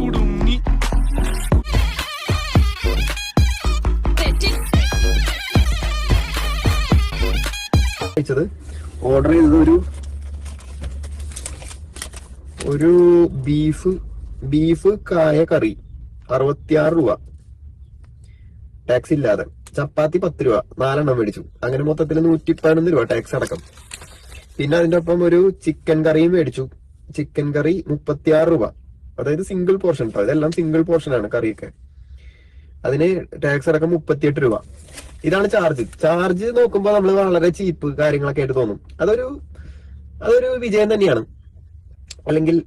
കുടുങ്ങി. ഓർഡർ ചെയ്തത് ഒരു ഒരു ബീഫ് ബീഫ് കായ കറി. അറുപത്തിയാറ് രൂപ. ടാക്സ് ഇല്ലാതെ. ചപ്പാത്തി പത്ത് രൂപ. നാലെണ്ണം മേടിച്ചു. അങ്ങനെ മൊത്തത്തിൽ നൂറ്റി പതിനൊന്ന് രൂപ ടാക്സ് അടക്കം. പിന്നെ അതിന്റെ ഒപ്പം ഒരു ചിക്കൻ കറിയും മേടിച്ചു. ചിക്കൻ കറി മുപ്പത്തിയാറ് രൂപ. അതായത് സിംഗിൾ പോർഷൻ കേട്ടോ ഇതെല്ലാം സിംഗിൾ പോർഷൻ ആണ് കറിയൊക്കെ. അതിന് ടാക്സ് അടക്കം മുപ്പത്തിയെട്ട് രൂപ. ഇതാണ് ചാർജ് ചാർജ് നോക്കുമ്പോൾ നമ്മൾ വളരെ ചീപ്പ് കാര്യങ്ങളൊക്കെ ആയിട്ട് തോന്നും. അതൊരു അതൊരു വിജയം തന്നെയാണ്. അല്ലെങ്കിൽ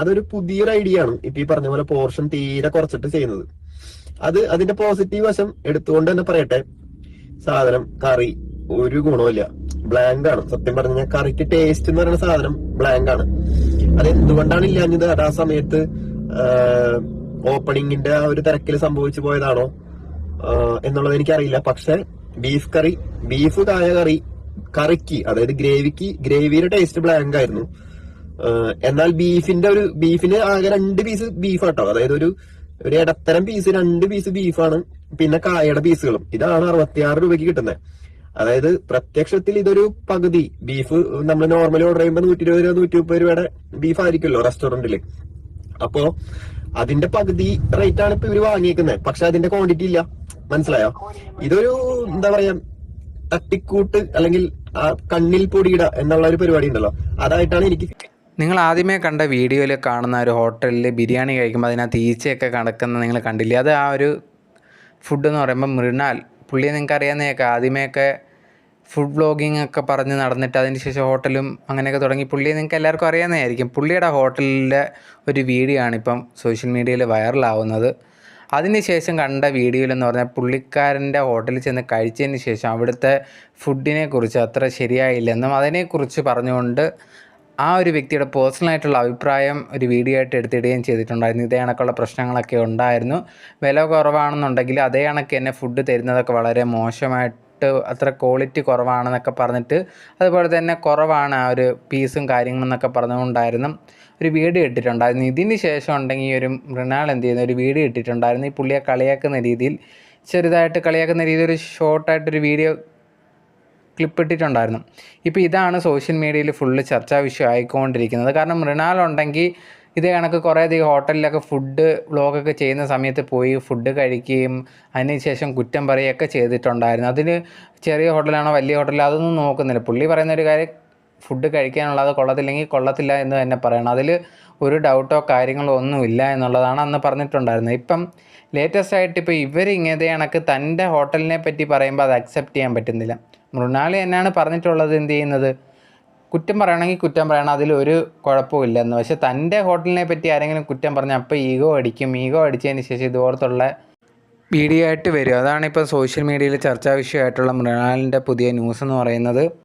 അതൊരു പുതിയൊരു ഐഡിയ ആണ് ഇപ്പൊ ഈ പറഞ്ഞ പോലെ പോർഷൻ തീരെ കുറച്ചിട്ട് ചെയ്യുന്നത്. അത് അതിന്റെ പോസിറ്റീവ് വശം എടുത്തുകൊണ്ട് തന്നെ പറയട്ടെ. സാധനം കറി ഒരു ഗുണമില്ല ബ്ലാങ്ക് ആണ്. സത്യം പറഞ്ഞ കറിക്ക് ടേസ്റ്റ് എന്ന് പറയുന്ന സാധനം ബ്ലാങ്ക് ആണ്. അത് എന്തുകൊണ്ടാണ് ഇല്ലാഞ്ഞത്? അത് ആ സമയത്ത് ഓപ്പണിങ്ങിന്റെ ആ ഒരു തിരക്കിൽ സംഭവിച്ചു പോയതാണോ? എന്നുള്ളത് എനിക്കറിയില്ല. പക്ഷെ ബീഫ് കറി ബീഫ് കായ കറി കറിക്ക് അതായത് ഗ്രേവിക്ക് ഗ്രേവിയുടെ ടേസ്റ്റ് ബ്ലാങ്ക് ആയിരുന്നു. എന്നാൽ ബീഫിന്റെ ഒരു ബീഫിന് ആകെ രണ്ട് പീസ് ബീഫ് കേട്ടോ അതായത് ഒരു ഒരു ഇടത്തരം പീസ് രണ്ട് പീസ് ബീഫാണ് പിന്നെ കായയുടെ പീസുകളും ഇതാണ് അറുപത്തിയാറ് രൂപയ്ക്ക് കിട്ടുന്നത് അതായത് പ്രത്യക്ഷത്തിൽ ഇതൊരു പകുതി ബീഫ് നമ്മൾ നോർമലി ഓർഡർ ചെയ്യുമ്പോൾ നൂറ്റി ഇരുപത് രൂപ നൂറ്റി മുപ്പത് രൂപയുടെ ബീഫ് ആയിരിക്കുമല്ലോ റെസ്റ്റോറന്റിൽ അപ്പോ അതിന്റെ പകുതി റേറ്റ് ആണ് ഇപ്പൊ ഇവർ വാങ്ങിയേക്കുന്നത്. പക്ഷെ അതിന്റെ ക്വാണ്ടിറ്റി ഇല്ല. മനസ്സിലായോ? ഇതൊരു എന്താ പറയാ തട്ടിക്കൂട്ട് അല്ലെങ്കിൽ കണ്ണിൽ പൊടിയിട എന്നുള്ള ഒരു പരിപാടി ഉണ്ടല്ലോ. അതായിട്ടാണ് എനിക്ക് നിങ്ങൾ ആദ്യമേ കണ്ട വീഡിയോയിൽ കാണുന്ന ഒരു ഹോട്ടലിൽ ബിരിയാണി കഴിക്കുമ്പോൾ അതിനകത്ത് ഈച്ചയൊക്കെ കടക്കുന്ന നിങ്ങൾ കണ്ടില്ലേ? അത് ആ ഒരു ഫുഡ് എന്ന് പറയുമ്പോൾ മൃണാൽ. പുള്ളിയെ നിങ്ങൾക്ക് അറിയാവുന്നതൊക്കെ ആദ്യമേയൊക്കെ ഫുഡ് ബ്ലോഗിംഗ് ഒക്കെ പറഞ്ഞ് നടന്നിട്ട് അതിന് ശേഷം ഹോട്ടലും അങ്ങനെയൊക്കെ തുടങ്ങി. പുള്ളിയെ നിങ്ങൾക്ക് എല്ലാവർക്കും അറിയാവുന്നതായിരിക്കും. പുള്ളിയുടെ ഹോട്ടലിലെ ഒരു വീഡിയോ ആണ് ഇപ്പം സോഷ്യൽ മീഡിയയിൽ വൈറലാവുന്നത്. അതിനുശേഷം കണ്ട വീഡിയോയിലെന്ന് പറഞ്ഞാൽ പുള്ളിക്കാരന്റെ ഹോട്ടലിൽ ചെന്ന് കഴിച്ചതിന് ശേഷം അവിടുത്തെ ഫുഡിനെ കുറിച്ച് അത്ര ശരിയായില്ലെന്നും അതിനെക്കുറിച്ച് പറഞ്ഞുകൊണ്ട് ആ ഒരു വ്യക്തിയുടെ പേഴ്സണലായിട്ടുള്ള അഭിപ്രായം ഒരു വീഡിയോ ആയിട്ട് എടുത്തിടുകയും ചെയ്തിട്ടുണ്ടായിരുന്നു. ഇതേ കണക്കുള്ള പ്രശ്നങ്ങളൊക്കെ ഉണ്ടായിരുന്നു. വില കുറവാണെന്നുണ്ടെങ്കിൽ അതേ കണക്ക് തന്നെ ഫുഡ് തരുന്നതൊക്കെ വളരെ മോശമായിട്ട് അത്ര ക്വാളിറ്റി കുറവാണെന്നൊക്കെ പറഞ്ഞിട്ട് അതുപോലെ തന്നെ കുറവാണ് ആ ഒരു പീസും കാര്യങ്ങളെന്നൊക്കെ പറഞ്ഞുകൊണ്ടായിരുന്നു. ഒരു വീഡിയോ ഇട്ടിട്ടുണ്ടായിരുന്നു. ഇതിന് ശേഷം ഉണ്ടെങ്കിൽ ഒരു മൃണാൾ എന്ത് ചെയ്യുന്ന? ഒരു വീഡിയോ ഇട്ടിട്ടുണ്ടായിരുന്നു. ഈ പുള്ളിയെ കളിയാക്കുന്ന രീതിയിൽ ചെറുതായിട്ട് കളിയാക്കുന്ന രീതിയിൽ ഒരു ഷോർട്ടായിട്ടൊരു വീഡിയോ ക്ലിപ്പ് ഇട്ടിട്ടുണ്ടായിരുന്നു. ഇപ്പോൾ ഇതാണ് സോഷ്യൽ മീഡിയയിൽ ഫുള്ള് ചർച്ചാ വിഷയം ആയിക്കൊണ്ടിരിക്കുന്നത്. കാരണം മൃണാൾ ഉണ്ടെങ്കിൽ ഇതേ കണക്ക് കുറേ അധികം ഹോട്ടലിലൊക്കെ ഫുഡ് വ്ളോഗൊക്കെ ചെയ്യുന്ന സമയത്ത് പോയി ഫുഡ് കഴിക്കുകയും അതിനുശേഷം കുറ്റം പറയുകയൊക്കെ ചെയ്തിട്ടുണ്ടായിരുന്നു. അതിന് ചെറിയ ഹോട്ടലാണോ വലിയ ഹോട്ടലാണോ അതൊന്നും നോക്കുന്നില്ല. പുള്ളി പറയുന്ന ഒരു കാര്യം ഫുഡ് കഴിക്കാനുള്ളത് കൊള്ളത്തില്ലെങ്കിൽ കൊള്ളത്തില്ല എന്ന് തന്നെ പറയണം. അതിൽ ഒരു ഡൗട്ടോ കാര്യങ്ങളോ ഒന്നുമില്ല എന്നുള്ളതാണ് അന്ന് പറഞ്ഞിട്ടുണ്ടായിരുന്നത്. ഇപ്പം ലേറ്റസ്റ്റ് ആയിട്ട് ഇപ്പോൾ ഇവർ ഇങ്ങനത്തെ കണക്ക് തന്റെ ഹോട്ടലിനെ പറ്റി പറയുമ്പോൾ അത് അക്സെപ്റ്റ് ചെയ്യാൻ പറ്റുന്നില്ല. മൃണാളി എന്നാണ് പറഞ്ഞിട്ടുള്ളത് എന്ത് ചെയ്യുന്നത്? കുറ്റം പറയണമെങ്കിൽ കുറ്റം പറയണം. അതിലൊരു കുഴപ്പമില്ല എന്ന്. പക്ഷെ തന്റെ ഹോട്ടലിനെ പറ്റി ആരെങ്കിലും കുറ്റം പറഞ്ഞാൽ അപ്പോൾ ഈഗോ അടിക്കും. ഈഗോ അടിച്ചതിന് ശേഷം ഇതുപോലത്തുള്ള വീഡിയോ ആയിട്ട് വരും. അതാണ് ഇപ്പോൾ സോഷ്യൽ മീഡിയയിൽ ചർച്ചാ വിഷയമായിട്ടുള്ള മൃണാലിന്റെ പുതിയ ന്യൂസ് എന്ന് പറയുന്നത്.